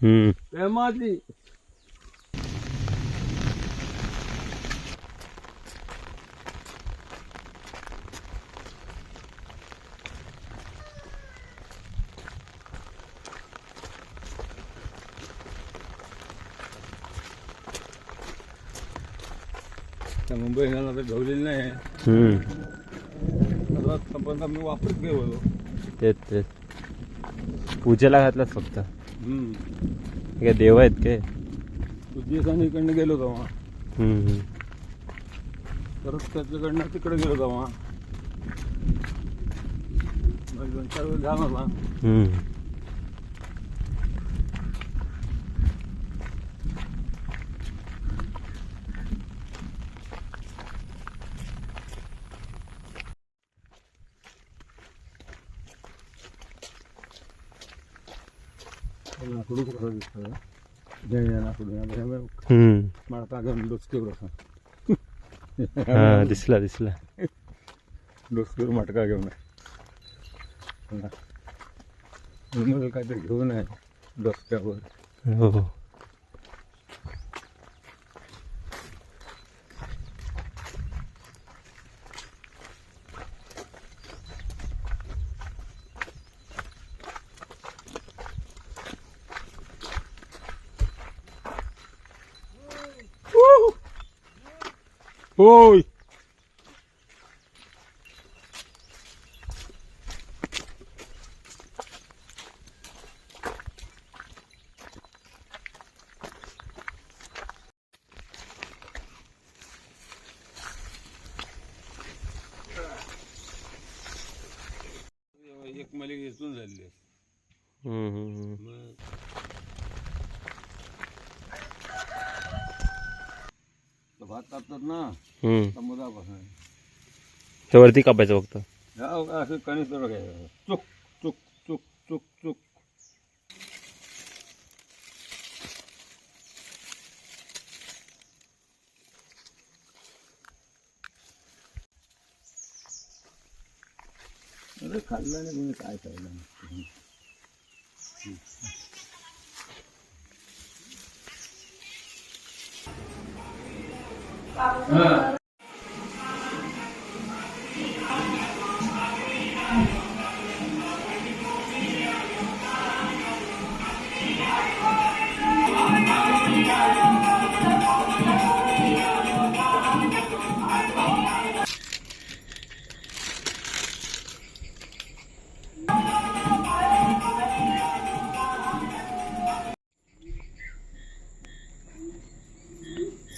हम्म प्रेमातली त्या मुंबई ह्याला तर ठेवलेली नाही हम्म आता संपर्क मी वापरत गेलो होतो तेच तेच पूजेला घातलात फक्त हम्म. हे काय देव आहेत काय? तू दिवसांनी इकडनं गेलो हम्म. परत त्याच्याकडनं तिकडे गेलो मग दोन चार वेळ झाला ना हम्म. लाकडू कसं दिसतं? जय लाकडू. मला घेऊन डोसकेवर असा हा दिसला दिसला. डोसकेवर मटका घेऊन काहीतरी घेऊन आहे डोसक्यावर. हो. हो. होय एक मलिक इथून झालेली आहे. हम्म, हम्म, हम्म. मग भात कापतात ना हम्म. समुद्रापासून वरती कापायचं फक्त असं कणीस घ्यायचं चुक चुक चुक चुक चुक अरे खाल्लं नाही कोणी काय खाल्लं नाही. 嗯。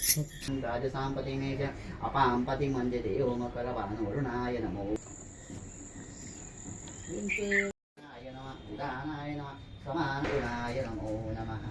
राजसाम्पतिमे च अपाम्पति मञ्जते ओमकरवानवरुणाय नमो उदानाय नमः समानुणाय नमो नमः